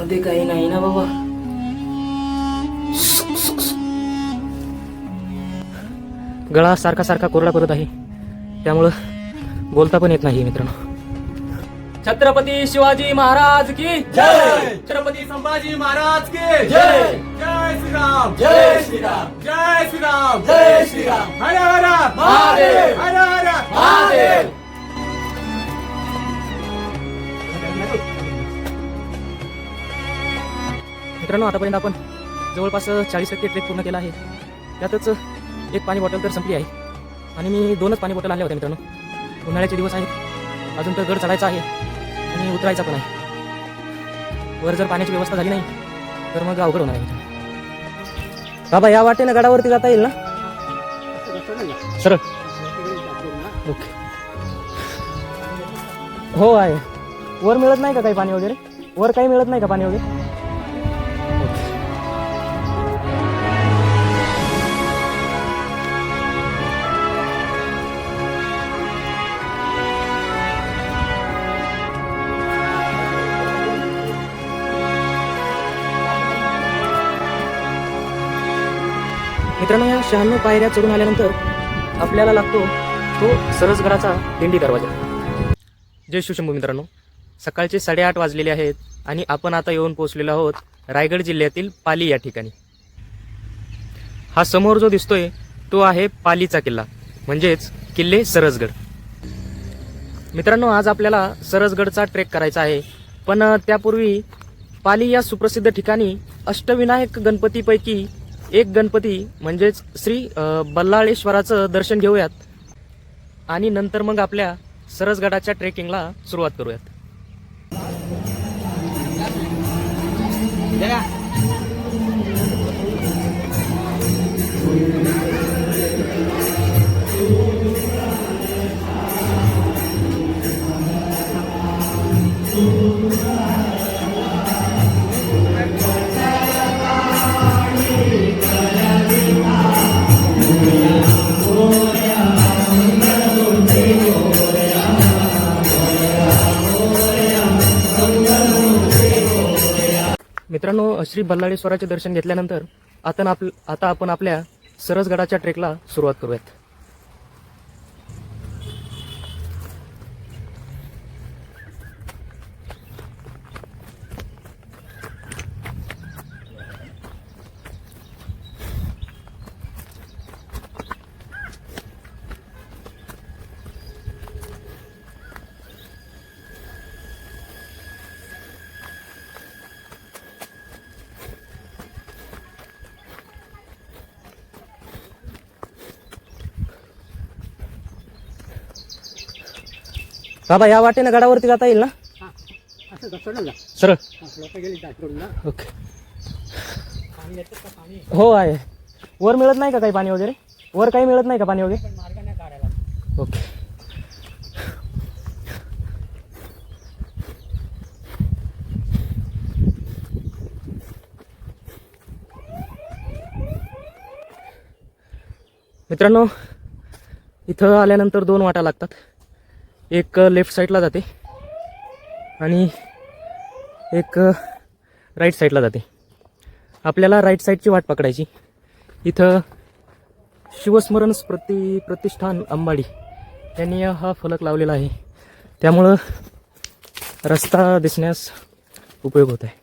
मध्ये काही नाही ना बाबा गळा सारखा सारखा कोरडा करत आहे त्यामुळं बोलता पण येत नाही मित्रांनो छत्रपती शिवाजी महाराज की जय छत्रपती संभाजी महाराज के जय. जय श्रीराम जय श्रीराम. जय श्रीराम जय श्रीराम. हर हर महादेव. हर हर महादेव. मित्रांनो आतापर्यंत आपण जवळपास चाळीस टक्के ट्रेक पूर्ण केला आहे. त्यातच एक पाणी बॉटल तर संपली आहे. आणि मी दोनच पाणी बॉटल आणल्या होत्या मित्रांनो. उन्हाळ्याचे दिवस आहेत. अजून तर गड चढायचा आहे. आणि उतरायचा पण आहे. वर जर पाण्याची व्यवस्था झाली नाही तर मग अवघड होणार आहे बाबा या वाटेनं गडावरती जाता येईल ना? सरळ. ओके. हो आहे. वर मिळत नाही का काही पाणी वगैरे? वर काही मिळत नाही का पाणी वगैरे? मित्रांनो या शहाण्णव पायऱ्या चढून आल्यानंतर आपल्याला लागतो तो सरसगडाचा दिंडी दरवाजा. जय शिवशंभू मित्रांनो. सकाळचे साडेआठ वाजलेले आहेत आणि आपण आता येऊन पोहोचलेलो आहोत रायगड जिल्ह्यातील पाली या ठिकाणी. हा समोर जो दिसतोय तो आहे पालीचा किल्ला म्हणजेच किल्ले सरसगड. मित्रांनो आज आपल्याला सरसगडचा ट्रेक करायचा आहे पण त्यापूर्वी पाली या सुप्रसिद्ध ठिकाणी अष्टविनायक गणपतीपैकी एक गणपती म्हणजेच श्री बल्लाळेश्वराचं दर्शन घेऊयात. आणि नंतर मग आपल्या सरसगडाच्या ट्रेकिंगला सुरुवात करूयात. बल्लाळेश्वराचे दर्शन घेतल्यानंतर आता आप आता आपण आपल्या सरसगडाच्या ट्रेकला सुरुवात करूयात. बाबा या वाटेनं गडावरती जाता येईल ना? सरळ ओके. हो आहे. वर मिळत नाही का काही पाणी वगैरे? वर काही मिळत नाही का पाणी वगैरे? ओके. मित्रांनो इथं आल्यानंतर दोन वाटा लागतात. एक लेफ्ट साईडला जाते. आणि एक राईट साईडला जाते. आपल्याला राईट साईडची वाट पकडायची. इथं शिवस्मरण प्रति प्रतिष्ठान अंबाडी यांनी हा फलक लावलेला आहे. त्यामुळं रस्ता दिसण्यास उपयोग होत आहे.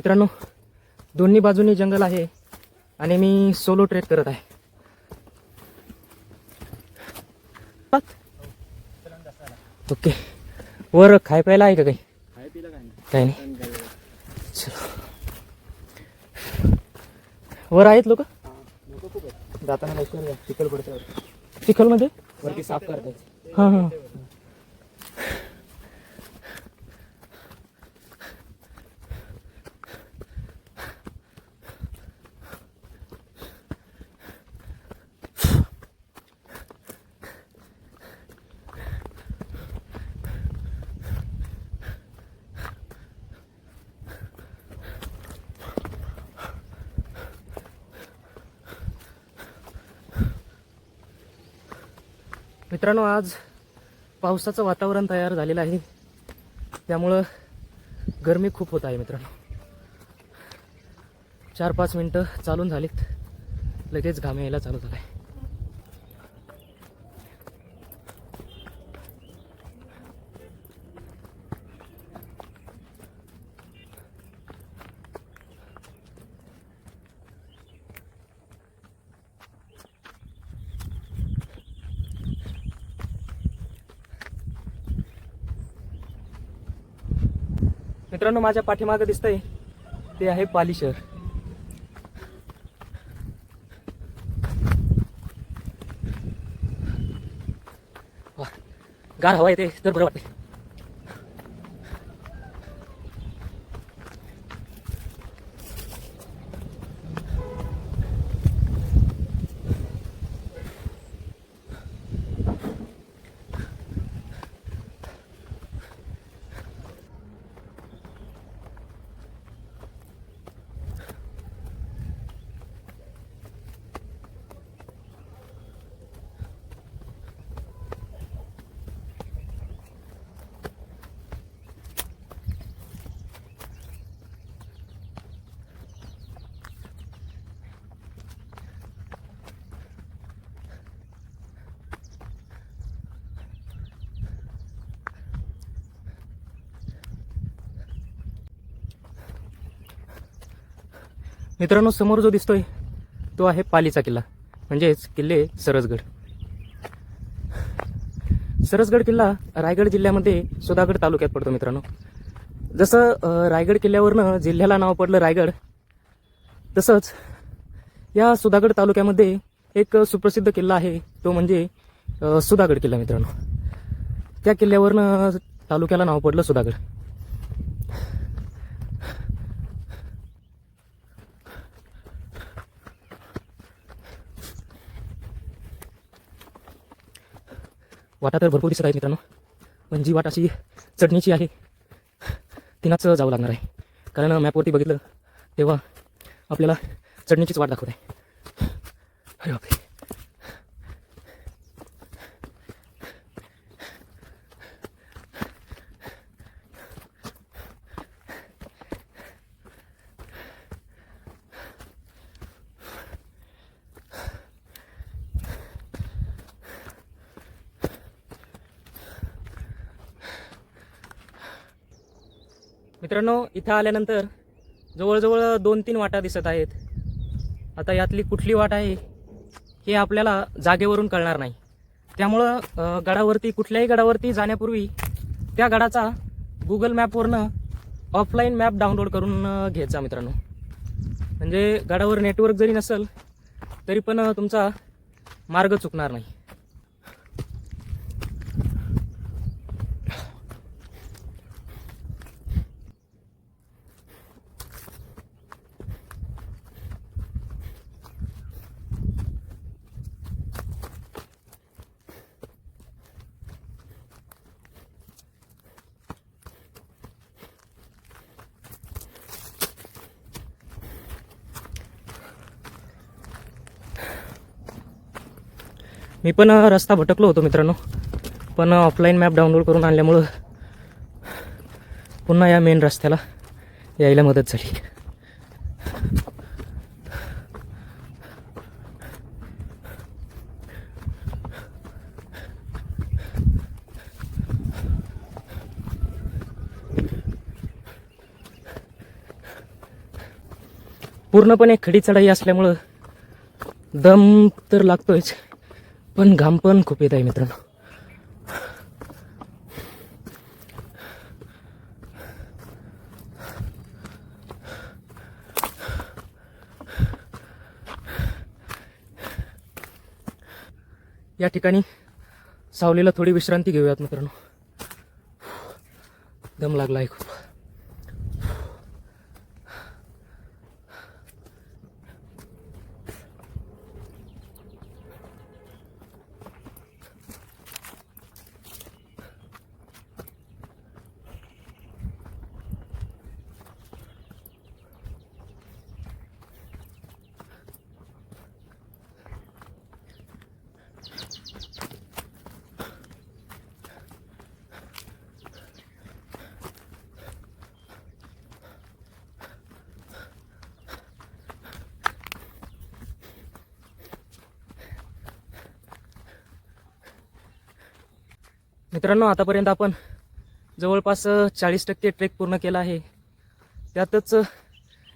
मित्रांनो दोन्ही बाजूनी जंगल आहे आणि मी सोलो ट्रेक करत आहे. ओके. वर खाय प्यायला आहे का काही? काही नाही. चलो. वर आहेत लोक? जाताना. चिखल पडते चिखलमध्ये? वरती साफ करतायत. हां हां. मित्रांनो आज पावसाचं वातावरण तयार झालेलं आहे. त्यामुळं गरमी खूप होत आहे मित्रांनो. चार पाच मिनटं चालून झालीत. लगेच घाम यायला चालू झाला आहे मित्रांनो माझ्या पाठीमागं दिसतंय ते आहे पाली शहर गार हवा येते तर बरं वाटते मित्रांनो समोर जो दिसतोय तो आहे पालीचा किल्ला. म्हणजेच किल्ले सरसगड. सरसगड किल्ला रायगड जिल्ह्यामध्ये सुधागड तालुक्यात पडतो मित्रांनो. जसं रायगड किल्ल्यावरनं जिल्ह्याला नाव पडलं रायगड तसंच या सुधागड तालुक्यामध्ये एक सुप्रसिद्ध किल्ला आहे तो म्हणजे सुधागड किल्ला मित्रांनो. त्या किल्ल्यावरनं तालुक्याला नाव पडलं सुधागड वाटा तर भरपूर दिसत आहेत मित्रांनो. पण जी वाट अशी चढणीची आहे तिनाच जावं लागणार आहे. कारण मॅपवरती बघितलं तेव्हा आपल्याला चढणीचीच वाट दाखवत आहे. अरे बापरे. मित्रांनो इथं आल्यानंतर जवळजवळ दोन तीन वाटा दिसत आहेत. आता यातली कुठली वाट आहे हे आपल्याला जागेवरून कळणार नाही. त्यामुळं गडावरती कुठल्याही गडावरती जाण्यापूर्वी त्या गडाचा गुगल मॅपवरनं ऑफलाईन मॅप डाउनलोड करून अ, घेत जा मित्रांनो. म्हणजे गडावर नेटवर्क जरी नसेल तरी पण तुमचा मार्ग चुकणार नाही. मी पण रस्ता भटकलो होतो मित्रांनो. पण ऑफलाईन मॅप डाउनलोड करून आणल्यामुळं पुन्हा या मेन रस्त्याला यायला मदत झाली. पूर्णपणे खडी चढाई असल्यामुळं दम तर लागतोयच. पण घाम पण खूप येत आहे मित्रांनो. या ठिकाणी सावलीला थोडी विश्रांती घेऊयात मित्रांनो. दम लागला आहे खूप. मित्रांनो आतापर्यंत आपण जवळपास चाळीस टक्के ट्रेक पूर्ण केला आहे. त्यातच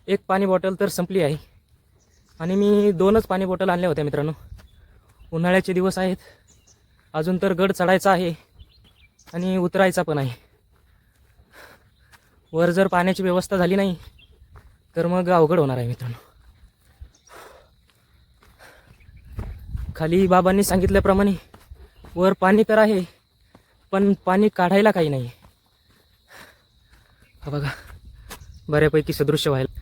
एक पाणी बॉटल तर संपली आहे. आणि मी दोनच पाणी बॉटल आणल्या होत्या मित्रांनो. उन्हाळ्याचे दिवस आहेत. अजून तर गड चढायचा आहे. आणि उतरायचा पण आहे. वर जर पाण्याची व्यवस्था झाली नाही तर मग अवघड होणार आहे मित्रांनो. खाली बाबांनी सांगितल्याप्रमाणे वर पाणी तर आहे पण पाणी काढायला काही नाही. हा बघा बऱ्यापैकी सदृश्य व्हायला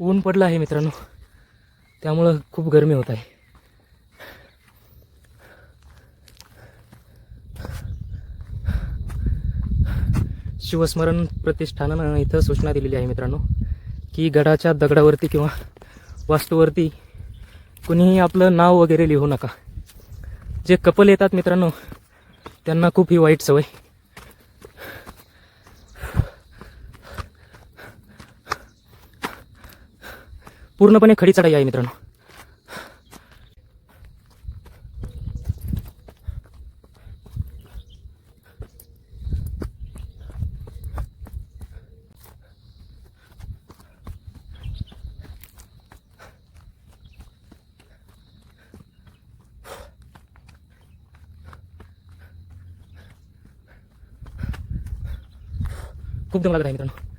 ऊन पडलं आहे मित्रांनो. त्यामुळं खूप गरमी होत आहे. शिवस्मरण प्रतिष्ठानानं इथं सूचना दिलेली आहे मित्रांनो की गडाच्या दगडावरती किंवा वास्तूवरती कुणीही आपलं नाव वगैरे लिहू नका. जे कपल येतात मित्रांनो त्यांना खूप ही वाईट सवय. पूर्णपणे खडी चढाई आहे मित्रांनो. खूप दम लागत आहे मित्रांनो.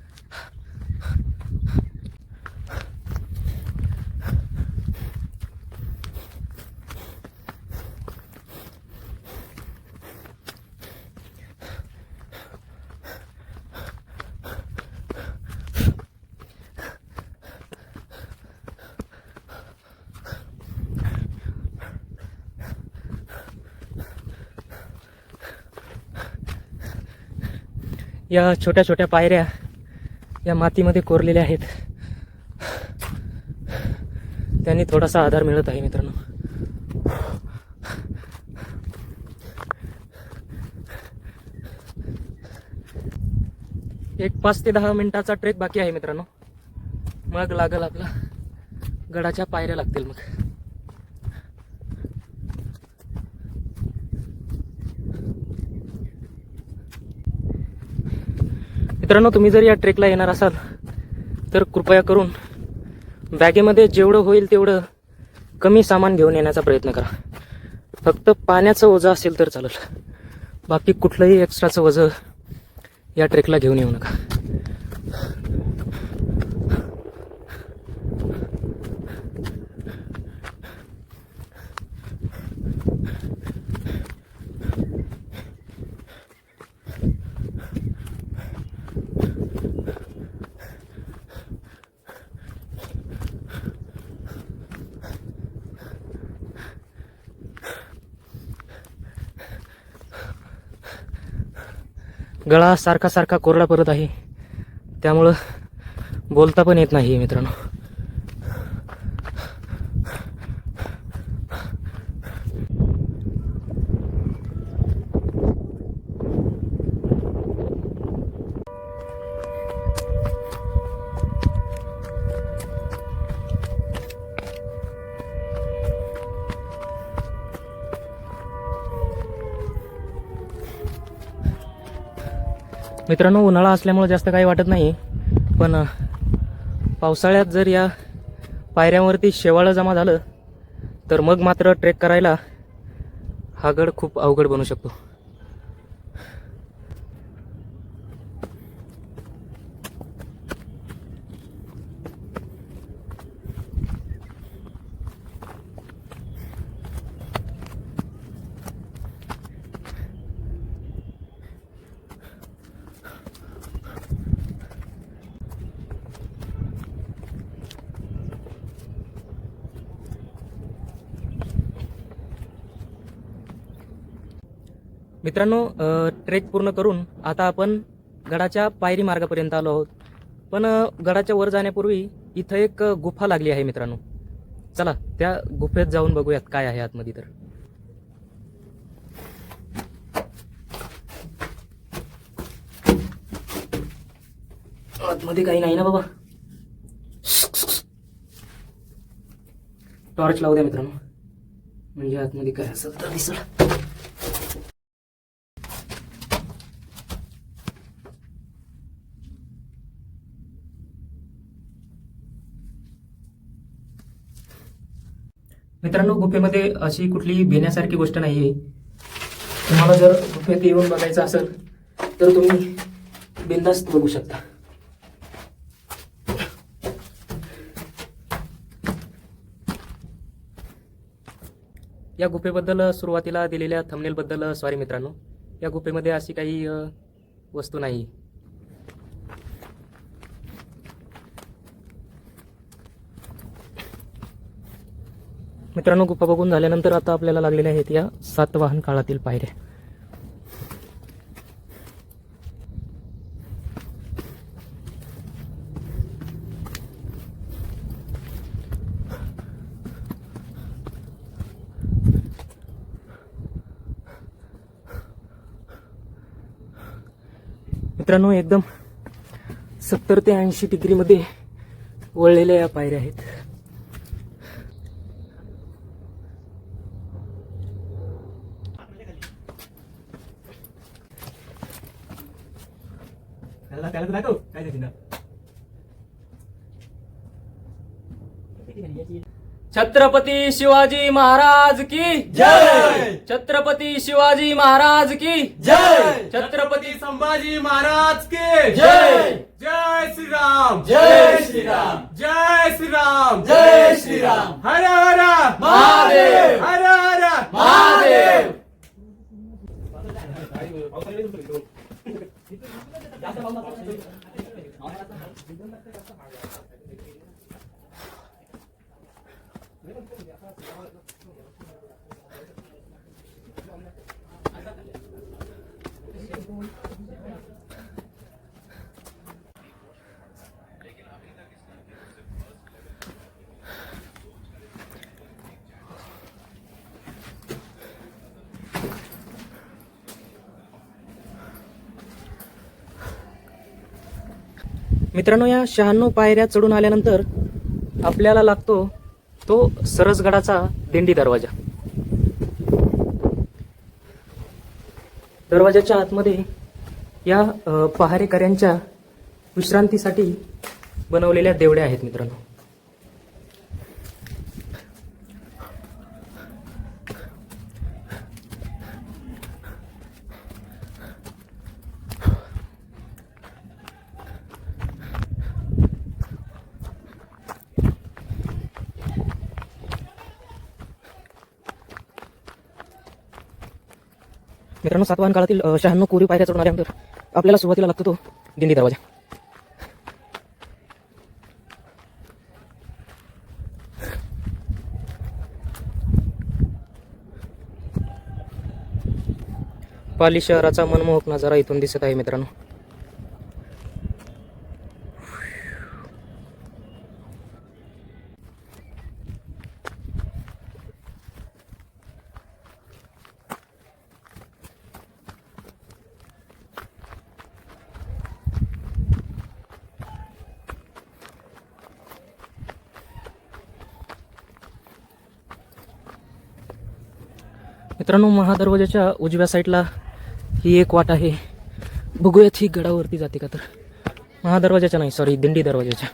या छोट्या छोट्या पायऱ्या या मातीमध्ये कोरलेल्या आहेत. त्यांनी थोडासा आधार मिळत आहे मित्रांनो. एक पाच ते दहा मिनिटाचा ट्रेक बाकी आहे मित्रांनो. मग लागल आपला गडाच्या पायऱ्या लागतील मग. मित्रांनो तुम्ही जर या ट्रेकला येणार असाल तर कृपया करून बॅगेमध्ये जेवढं होईल तेवढं कमी सामान घेऊन येण्याचा प्रयत्न करा. फक्त पाण्याचं ओझं असेल तर चालेल. बाकी कुठलंही एक्स्ट्राचं वजं या ट्रेकला घेऊन येऊ नका. गळा सारखा सारखा कोरडा परत आहे. त्यामुळं बोलता पण येत नाही मित्रांनो. मित्रांनो उन्हाळा असल्यामुळे जास्त काही वाटत नाही पण पावसाळ्यात जर या पायऱ्यांवरती शेवाळं जमा झालं तर मग मात्र ट्रेक करायला हा गड खूप अवघड बनू शकतो. मित्रांनो ट्रेक पूर्ण करून आता आपण गडाच्या पायरी मार्गापर्यंत आलो आहोत. पण गडाच्या वर जाण्यापूर्वी इथं एक गुफा लागली आहे मित्रांनो. चला त्या गुफेत जाऊन बघूयात काय आहे आतमध्ये तर. आतमध्ये काही नाही ना बाबा. टॉर्च लावू द्या मित्रांनो. म्हणजे आतमध्ये काय असेल तर दिसल. मित्रांनो गुफेमध्ये अशी कुठलीही भिण्यासारखी गोष्ट नाही आहे तुम्हाला जर गुफेत येऊन बघायचं असेल तर तुम्ही बिंदास्त बघू शकता. या गुफेबद्दल सुरुवातीला दिलेल्या थमनेलबद्दल सॉरी मित्रांनो. या गुफेमध्ये अशी काही वस्तू नाही मित्रांनो गुफा बघून झाल्यानंतर आता आपल्याला लागलेल्या आहेत या सातवाहन काळातील पायऱ्या. मित्रांनो एकदम सत्तर ते ऐंशी डिग्रीमध्ये वळलेल्या या पायऱ्या आहेत त्याला त्याला तर दाखव काय ते छत्रपती शिवाजी महाराज की जय! छत्रपती शिवाजी महाराज की जय! छत्रपती संभाजी महाराज के जय! जय! श्री राम जय श्रीराम! जय श्री राम जय श्रीराम! हर हर महादेव! हर हर महादेव! मित्रांनो या शहाण्णव पायऱ्या चढून आल्यानंतर आपल्याला लागतो तो सरसगडाचा दिंडी दरवाजा. दरवाजाच्या आतमध्ये या पहारेकऱ्यांच्या विश्रांतीसाठी बनवलेल्या देवड्या आहेत मित्रांनो. मित्रांनो सातवाहन काळातील शहाण्णव कोरी पायऱ्या चढणाऱ्यानंतर आपल्याला सुरुवातीला लागतो तो दिंडी दरवाजा. पाली शहराचा मनमोहक नजारा इथून दिसत आहे मित्रांनो. मित्रांनो महादरवाजाच्या उजव्या साईडला ही एक वाट आहे. बघूयात ही गडावरती जाते का तर. महादरवाजाच्या नाही सॉरी दिंडी दरवाजाच्या.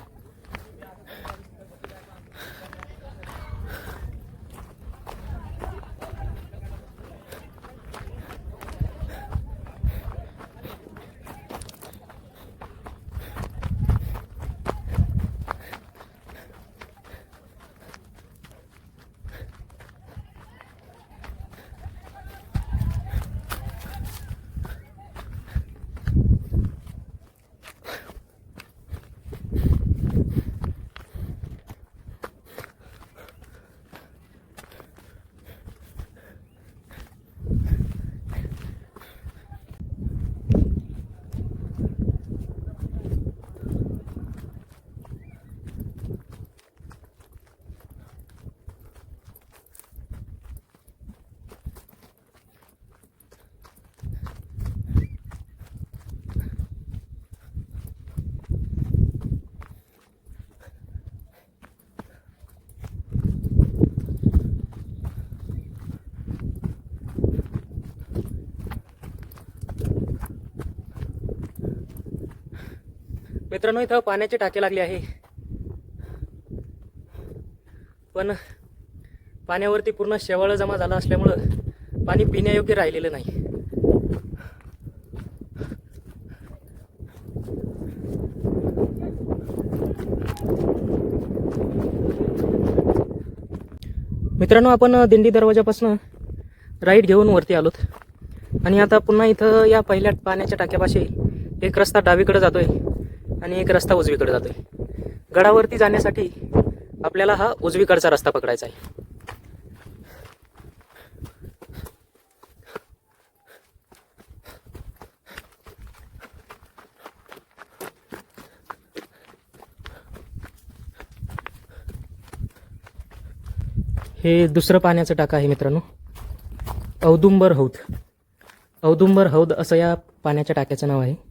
मित्रांनो इथं पाण्याचे टाके लागले आहे. पण पाण्यावरती पूर्ण शेवाळं जमा झालं असल्यामुळं पाणी पिण्यायोग्य राहिलेलं नाही. मित्रांनो आपण दिंडी दरवाजापासून राईट घेऊन वरती आलोत. आणि आता पुन्हा इथं या पहिल्या पाण्याच्या टाक्यापाशी एक रस्ता डावीकडे जातोय. आणि एक रस्ता उजवीकडे जातोय. गडावरती जाण्यासाठी आपल्याला हा उजवीकडचा रस्ता पकडायचा आहे. हे दुसरं पाण्याचं टाका आहे मित्रांनो. औदुंबर हौद. औदुंबर हौद असं या पाण्याच्या टाक्याचं नाव आहे.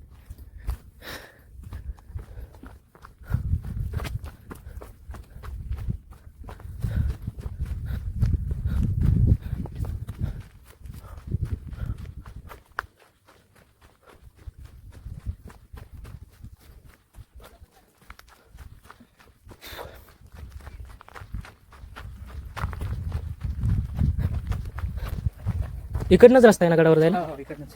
इकडनंच रस्ता आहे ना गडावर जायला? हो, हो, इकडनंच.